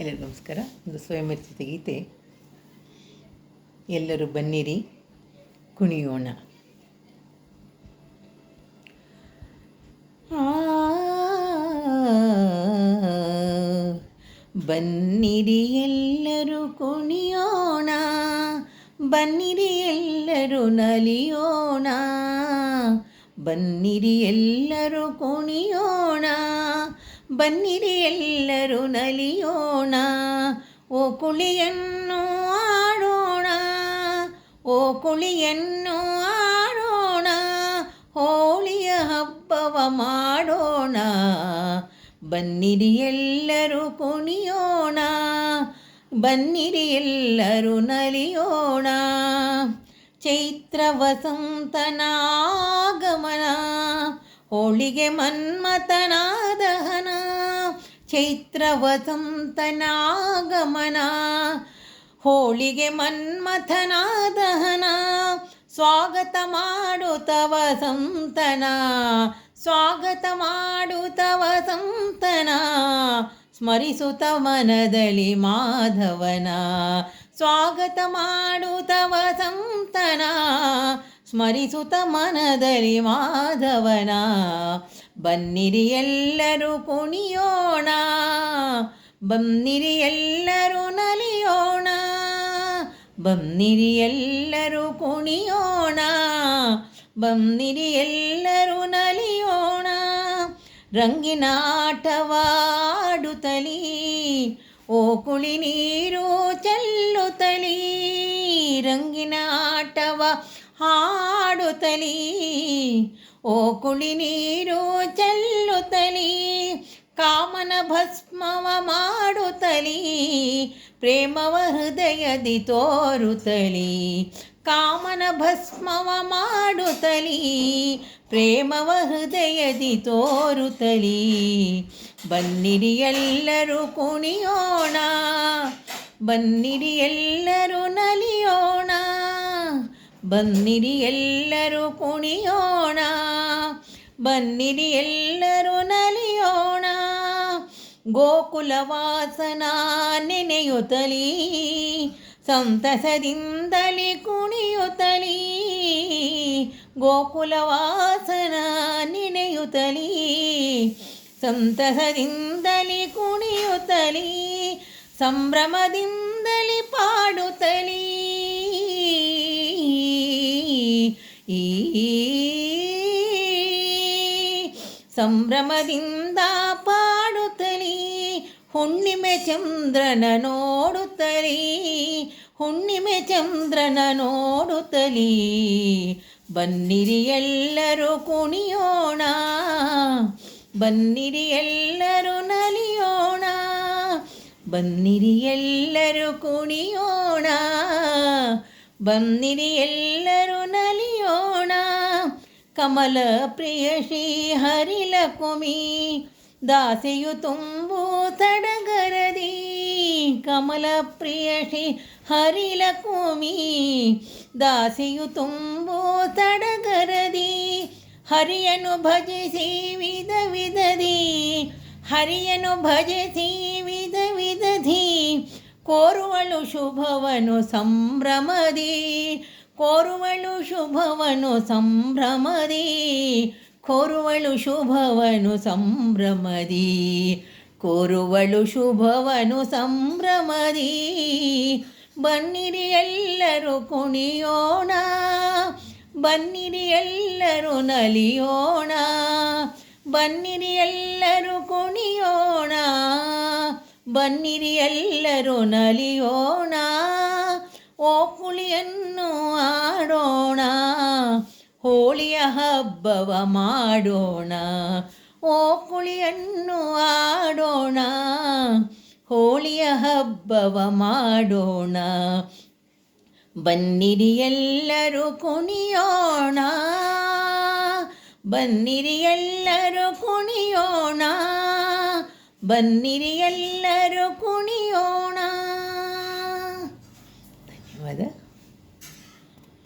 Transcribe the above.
ಎಲ್ಲರಿಗೂ ನಮಸ್ಕಾರ. ಒಂದು ಸ್ವಯಂವರ್ಚಿತ ಗೀತೆ ಎಲ್ಲರೂ ಬನ್ನಿರಿ, ಕುಣಿಯೋಣ. ಬನ್ನಿರಿ ಎಲ್ಲರೂ ಕುಣಿಯೋಣ, ಬನ್ನಿರಿ ಎಲ್ಲರೂ ನಲಿಯೋಣ, ಬನ್ನಿರಿ ಎಲ್ಲರೂ ಕುಣಿಯೋಣ ಬನ್ನಿರಿ ಎಲ್ಲರೂ ನಲಿಯೋಣ. ಓ ಕುಳಿಯನ್ನು ಆಡೋಣ. ಓ ಕುಳಿಯನ್ನು ಆಡೋಣ. ಹೋಳಿಯ ಹಬ್ಬವ ಮಾಡೋಣ. ಬನ್ನಿರಿ ಎಲ್ಲರೂ ಕುಣಿಯೋಣ. ಬನ್ನಿರಿ ಎಲ್ಲರೂ ನಲಿಯೋಣ. ಚೈತ್ರ ವಸಂತನ ಆಗಮನ ಹೋಳಿಗೆ ಮನ್ಮಥನಾದಹನ ಚೈತ್ರ ವಸಂತನಾಗಮನ ಹೋಳಿಗೆ ಮನ್ಮಥನಾದಹನ, ಸ್ವಾಗತ ಮಾಡುತ್ತ ವಸಂತನ ಸ್ವಾಗತ ಮಾಡುತ್ತ ವಸಂತನ ಸ್ಮರಿಸುತ್ತ ಮನದಲ್ಲಿ ಮಾಧವನ. ಸ್ವಾಗತ ಮಾಡುತ್ತ ವಸಂತನ ಸ್ಮರಿಸುತ್ತ ಮನದಲ್ಲಿ ಮಾಧವನ. ಬನ್ನಿರಿ ಎಲ್ಲರೂ ಕುಣಿಯೋಣ. ಬನ್ನಿರಿ ಎಲ್ಲರೂ ನಲಿಯೋಣ. ಬನ್ನಿರಿ ಎಲ್ಲರೂ ಕುಣಿಯೋಣ. ಬನ್ನಿರಿ ಎಲ್ಲರೂ ನಲಿಯೋಣ. ರಂಗಿನ ಆಟವಾಡುತ್ತಲೀ ಓ ಕುಳಿ ನೀರು ಚೆಲ್ಲುತ್ತಲೀ. ರಂಗಿನ ಆಟವ ಹಾಡುತ್ತಲೀ ಓ ಕುಳಿ ನೀರು ಚೆಲ್ಲುತ್ತಲೀ ಕಾಮನ ಭಸ್ಮವ ಮಾಡುತ್ತಲೀ ಪ್ರೇಮವ ಹೃದಯದಿ ತೋರುತ್ತಲೀ ಕಾಮನ ಭಸ್ಮವ ಮಾಡುತ್ತಲಿ ಪ್ರೇಮವ ಹೃದಯದಿ ತೋರುತ್ತಲೀ ಬನ್ನಿರಿ ಎಲ್ಲರೂ ಕುಣಿಯೋಣ, ಬನ್ನಿರಿ ಎಲ್ಲರೂ ಬನ್ನಿರಿ ಎಲ್ಲರೂ ಕುಣಿಯೋಣ ಬನ್ನಿರಿ ಎಲ್ಲರೂ ನಲಿಯೋಣ. ಗೋಕುಲವಾಸನ ನೆನೆಯುತ್ತಲೀ, ಸಂತಸದಿಂದಲೇ ಕುಣಿಯುತ್ತಲೀ. ಗೋಕುಲವಾಸನ ನೆನೆಯುತ್ತಲೀ, ಸಂತಸದಿಂದಲೇ ಕುಣಿಯುತ್ತಲೀ, ಸಂಭ್ರಮದಿಂದಲೇ ಪಾಡುತ್ತಲೀ. ಈ ಸಂಭ್ರಮದಿಂದ ಪಾಡುತ್ತಲೀ, ಹುಣ್ಣಿಮೆ ಚಂದ್ರನ ನೋಡುತ್ತಲೀ, ಹುಣ್ಣಿಮೆ ಚಂದ್ರನ ನೋಡುತ್ತಲೀ. ಬನ್ನಿರಿ ಎಲ್ಲರೂ ಕುಣಿಯೋಣ, ಬನ್ನಿರಿ ಎಲ್ಲರೂ ನಲಿಯೋಣ, ಬನ್ನಿರಿ ಎಲ್ಲರೂ ಕುಣಿಯೋಣ. ಬನ್ನಿರಿ ಎಲ್ಲರೂ ನಲಿಯೋಣ. ಕಮಲ ಪ್ರಿಯ ಶ್ರೀ ಹರಿಲಕುಮಿ ದಾಸೆಯು ತುಂಬು ತಡಗರದಿ. ಕಮಲ ಪ್ರಿಯ ಶ್ರೀ ಹರಿಲಕುಮಿ ದಾಸೆಯು ತುಂಬು ತಡಗರದಿ. ಹರಿಯನು ಭಜಿಸಿ ವಿಧ ವಿಧದಿ. ಹರಿಯನು ಭಜಿಸಿ ವಿಧ ವಿಧದಿ. ಕೋರುವಳು ಶುಭವನು ಸಂಭ್ರಮದಿ ಕೋರುವಳು ಶುಭವನು ಸಂಭ್ರಮದಿ, ಕೋರುವಳು ಶುಭವನು ಸಂಭ್ರಮದಿ, ಕೋರುವಳು ಶುಭವನು ಸಂಭ್ರಮದಿ. ಬನ್ನಿರಿ ಎಲ್ಲರೂ ಕುಣಿಯೋಣ, ಬನ್ನಿರಿ ಎಲ್ಲರೂ ನಲಿಯೋಣ, ಬನ್ನಿರಿ ಎಲ್ಲರೂ ಕುಣಿಯೋಣ. ಬನ್ನಿರಿ ಎಲ್ಲರೂ ನಲಿಯೋಣ. ಓ ಹುಳಿಯನ್ನು ಆಡೋಣ. ಹೋಳಿಯ ಹಬ್ಬವ ಮಾಡೋಣ. ಓ ಕುಳಿಯನ್ನು ಆಡೋಣ. ಹೋಳಿಯ ಹಬ್ಬವ ಮಾಡೋಣ. ಬನ್ನಿರಿ ಎಲ್ಲರೂ ಕುಣಿಯೋಣ. ಬನ್ನಿರಿ ಎಲ್ಲರೂ ಕುಣಿಯೋಣ. ಬನ್ನಿರಿ ಎಲ್ಲರೂ ಕುಣಿಯೋಣ